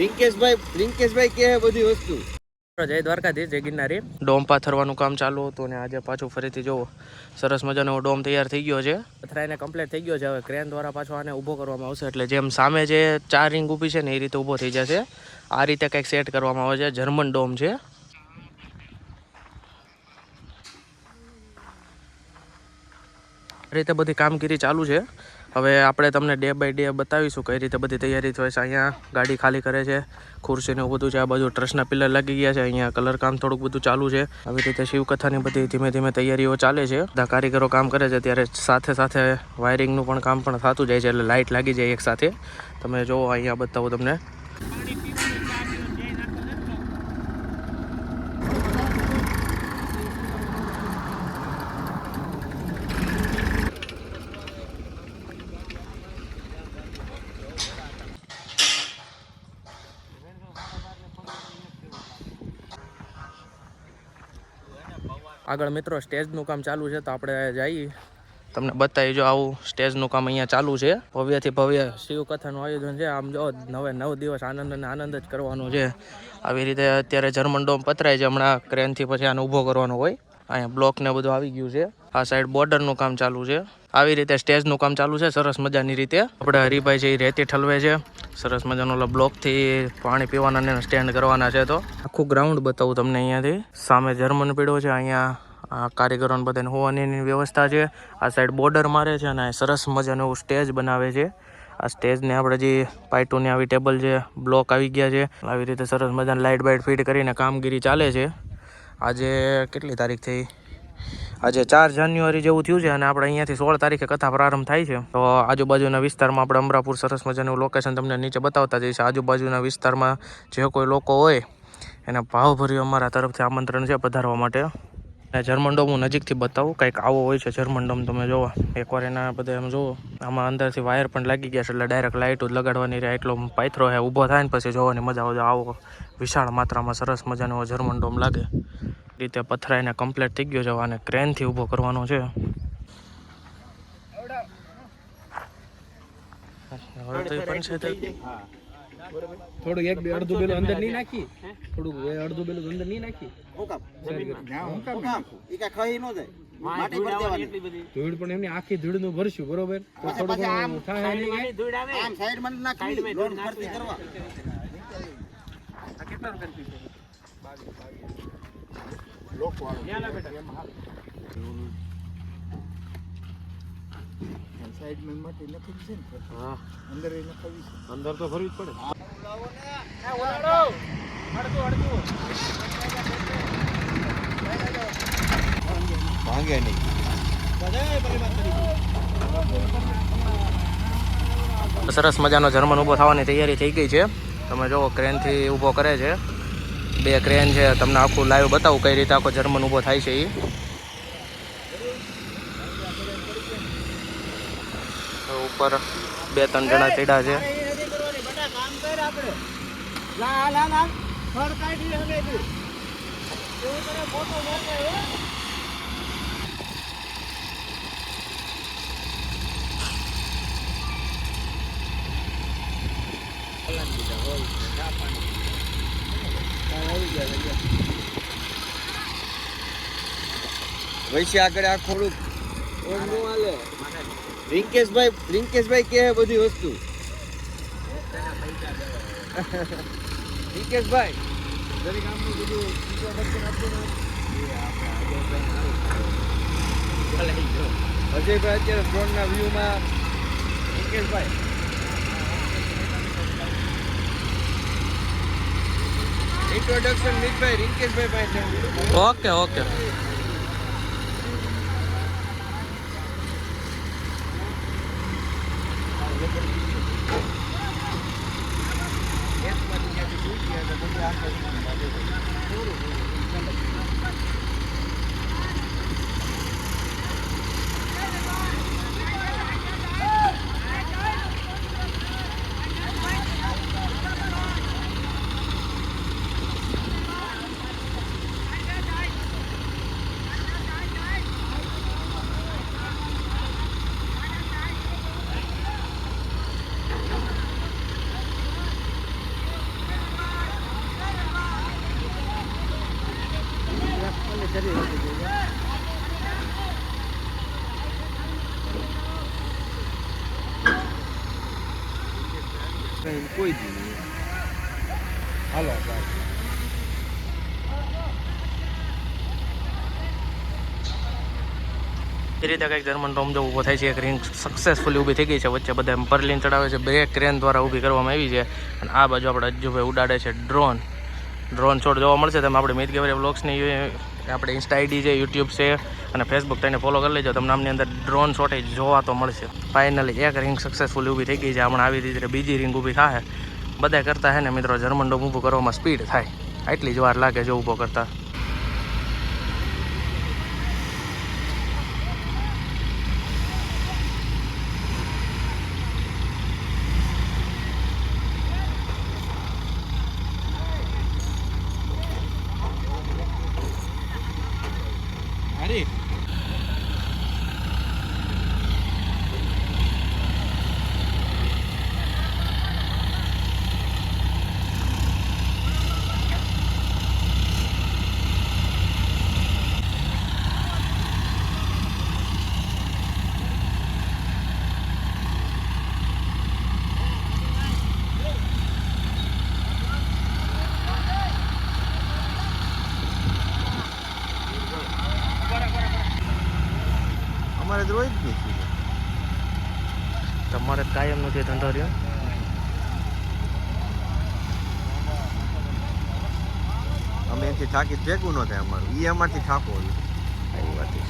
રિંકેશભાઈ રિંકેશભાઈ કે બધી વસ્તુ. જય દ્વારકાધીશ, જય ગિરનારી. ડોમ પાથરવાનું કામ ચાલુ હતું ને આજે પાછું ફરીથી જોવો સરસ મજાનો ડોમ તૈયાર થઈ ગયો છે. પથરાઈને કમ્પ્લીટ થઈ ગયો છે. હવે ક્રેન દ્વારા પાછો આને ઊભો કરવામાં આવશે. એટલે જેમ સામે જે ચાર રિંગ ઊભી છે ને એ રીતે ઊભો થઈ જશે. આ રીતે કંઈક સેટ કરવામાં આવે છે. જર્મન ડોમ છે. રીતે બધી કામગીરી ચાલુ છે. હવે આપણે તમને ડે બાય ડે બતાવીશું કઈ રીતે બધી તૈયારી થાય છે. અહીંયા ગાડી ખાલી કરે છે ખુરશીને એવું બધું છે, આ બાજુ ટ્રસ્ટના પિલર લાગી ગયા છે, અહીંયા કલર કામ થોડુંક બધું ચાલુ છે. આવી રીતે શિવકથાની બધી ધીમે ધીમે તૈયારીઓ ચાલે છે. બધા કારીગરો કામ કરે છે, ત્યારે સાથે સાથે વાયરિંગનું પણ કામ પણ થતું જાય છે, એટલે લાઇટ લાગી જાય એક સાથે. તમે જોવો, અહીંયા બતાવું તમને. આગળ મિત્રો સ્ટેજનું કામ ચાલુ છે તો આપણે જઈએ. તમને બતાવી જો આવું સ્ટેજનું કામ અહીંયા ચાલુ છે. ભવ્યથી ભવ્ય શિવકથાનું આયોજન છે. આમ જો નવે નવ દિવસ આનંદ અને આનંદ જ કરવાનો છે. આવી રીતે અત્યારે જર્મન ડોમ પતરાય છે. હમણાં ક્રેનથી પછી આને ઊભો કરવાનો હોય. અહીંયા બ્લોક ને બધું આવી ગયું છે. આ સાઈડ બોર્ડરનું કામ ચાલુ છે. આવી રીતે સ્ટેજનું કામ ચાલુ છે, સરસ મજાની રીતે. આપણે હરિભાઈ છે એ રેતી ઠલવે છે. સરસ મજાનો ઓલા બ્લોકથી પાણી પીવાના ને સ્ટેન્ડ કરવાના છે તો. આખું ગ્રાઉન્ડ બતાવું તમને અહીંયાથી. સામે જર્મન પીડો છે, અહીંયા આ કારીગરોને બધાને હોવાની વ્યવસ્થા છે. આ સાઈડ બોર્ડર મારે છે અને સરસ મજાનું એવું સ્ટેજ બનાવે છે. આ સ્ટેજને આપણે જે પાઇટોની આવી ટેબલ છે બ્લોક આવી ગયા છે, આવી રીતે સરસ મજાની લાઇટ બાઇટ ફિટ કરીને કામગીરી ચાલે છે. આજે કેટલી તારીખ થઈ? આજે ચાર જાન્યુઆરી જેવું થયું છે અને આપણે અહીંયાથી સોળ તારીખે કથા પ્રારંભ થાય છે. તો આજુબાજુના વિસ્તારમાં આપણે અમરાપુર સરસ મજાનું લોકેશન તમને નીચે બતાવતા જઈશ. આજુબાજુના વિસ્તારમાં જે કોઈ લોકો હોય, એને ભાવભર્યું અમારા તરફથી આમંત્રણ છે પધારવા માટે. અને જર્મન ડોમ હું નજીકથી બતાવું, કંઈક આવો હોય છે જર્મન ડોમ તમે જુઓ એકવાર એના બધા એમ જુઓ આમાં અંદરથી વાયર પણ લાગી ગયા છે, એટલે ડાયરેક્ટ લાઇટ જ લગાડવાની રહે એટલો પાથરો હે ઊભો થાય ને પછી જોવાની મજા આવે આવો વિશાળ માત્રામાં સરસ મજાનો જર્મન ડોમ લાગે. રીતે પથરાઈને કમ્પ્લીટ થઈ ગયો છે અને ક્રેનથી ઊભો કરવાનો છે. થોડું એક બે અડધું બેલું અંદર નહીં નાખી. થોડુંક અડધું બેલું અંદર નહીં નાખી. ખાઈ ન જાય. માટી ભરી દેવાની. ધૂળ પણ એમની આખી ધૂળનું ભરશું બરોબર? તો થોડું ઘણું થાય નહીં કે? આમ સાઈડમાં નાખી રોડ ફરતી કરવા અંદર તો ભરવી જ પડે. ભાંગે નહીં. સરસ મજાનો જર્મન ઊભો થવાની તૈયારી થઈ ગઈ છે. તમે જુઓ ક્રેનથી ઊભો કરે છે. બે ક્રેન છે. તમને આખું લાઈવ બતાવું કઈ રીતે આખો જર્મન ઊભો થાય છે એ ઉપર બે ત્રણ જણા ચડ્યા છે. વૈશ્ય આગળ આ થોડુંક રિંકેશભાઈ રિંકેશભાઈ કે બધી વસ્તુ. રિંકેશભાઈ ને. અજયભાઈ અત્યારે ફ્રોન્ટના વ્યૂમાં રિંકેશભાઈ ઇન્ટ્રોડક્શન મિતભાઈ રિંકેશભાઈ પાસે ઓકે ઓકે Thank you. કઈ દી હાલો એ રીતે કંઈક જર્મન રોમજો ઊભો થાય છે, એક રિંગ સક્સેસફુલી ઊભી થઈ ગઈ છે. વચ્ચે બધા પરલીન ચડાવે છે. બ્રેક ક્રેન દ્વારા ઊભી કરવામાં આવી છે. અને આ બાજુ આપણે અજ્જુભાઈ ઉડાડે છે ડ્રોન ડ્રોન શોટ જોવા મળશે. તમે આપણે મિત ગેવરે બ્લોગ્સની આપણે ઇન્સ્ટા આઈડી છે યુટ્યુબ છે અને ફેસબુક તેને ફોલો કરી લેજો. તમને આમની અંદર ડ્રોન શોટ જોવા તો મળશે. ફાઇનલી એક રિંગ સક્સેસફુલ ઊભી થઈ ગઈ છે. હમણાં આવી રીતે બીજી રિંગ ઊભી થાય બધા કરતા હે ને મિત્રો જર્મન ડોમ ઊભું કરવામાં સ્પીડ થાય. આટલી જ વાર લાગે જો ઊભો કરતા અરે અમારે તો રોજ જ નથી તમારે કાયમ નથી ધંધો રહ્યો? અમે એથી થાકી ભેગું ન થાય અમારું. એ અમારથી થાકો હોય. એવી વાત છે.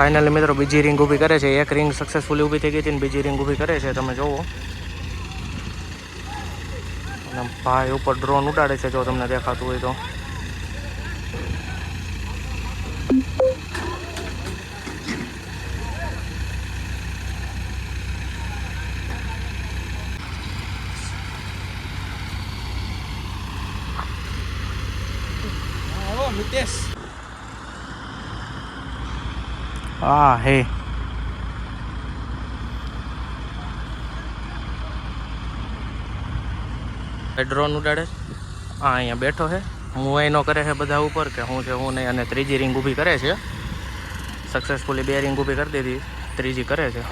ફાઇનલી મિત્રો, બીજી રિંગ ઊભી કરે છે. એક રિંગ સક્સેસફુલી ઊભી થઈ ગઈ હતી ને બીજી રિંગ ઊભી કરે છે. તમે જુઓ અને ભાઈ ઉપર ડ્રોન ઉડાડે છે, જો તમને દેખાતું હોય તો આવો મિતેશ હા હે ડ્રોન ઉડાડે હા અહીંયા બેઠો છે. હું એનો કરે છે બધા ઉપર કે હું છે હું નહીં અને ત્રીજી રિંગ ઊભી કરે છે. સક્સેસફુલી બે રિંગ ઊભી કરી દીધી. ત્રીજી કરે છે.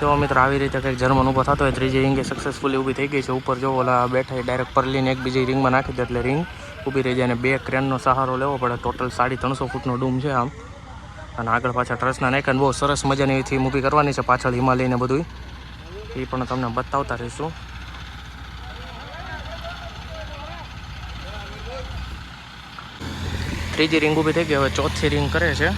જો મિત્રો, આવી રીતે કંઈક જર્મન ઊભો થતો હોય, ત્રીજી રિંગે સક્સેસફુલી ઊભી થઈ ગઈ છે. ઉપર જો ઓલા બેઠા ડાયરેક્ટ પરલીને એક બીજી રિંગમાં નાખી દે એટલે રિંગ ઊભી રહી જાય અને બે ક્રેનનો સહારો લેવો પડે. ટોટલ સાડી ત્રણસો ફૂટનો ડૂમ છે આમ. અને આગળ પાછળ ટ્રસ્ટના નાયકન બહુ સરસ મજાની થીમ ઊભી કરવાની છે પાછળ હિમાલયને બધું એ પણ તમને બતાવતા રહીશું. ત્રીજી રિંગ ઊભી થઈ ગઈ, હવે ચોથી રિંગ કરે છે.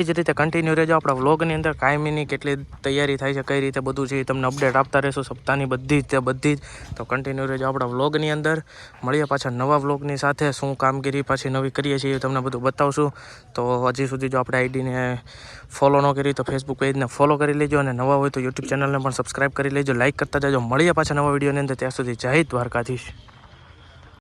એ જ રીતે કન્ટિન્યુ રહેજો. આપણા વ્લોગની અંદર કાયમીની કેટલી તૈયારી થાય છે, કઈ રીતે બધું છે તમને અપડેટ આપતા રહેશું. સપ્તાહની બધી જ બધી જ. તો કન્ટિન્યુ રહેજો આપણા વ્લોગની અંદર. મળીએ પાછા નવા વ્લોગની સાથે. શું કામગીરી પાછી નવી કરીએ છીએ એ તમને બધું બતાવશું. તો હજી સુધી જો આપણે આઈડીને ફોલો ન કરી તો ફેસબુક પેજને ફોલો કરી લેજો અને નવા હોય તો યુટ્યુબ ચેનલને પણ સબસ્ક્રાઈબ કરી લેજો. લાઇક કરતા જજો. મળીએ પાછા નવા વિડીયોની અંદર. ત્યાં સુધી જય દ્વારકાધીશ.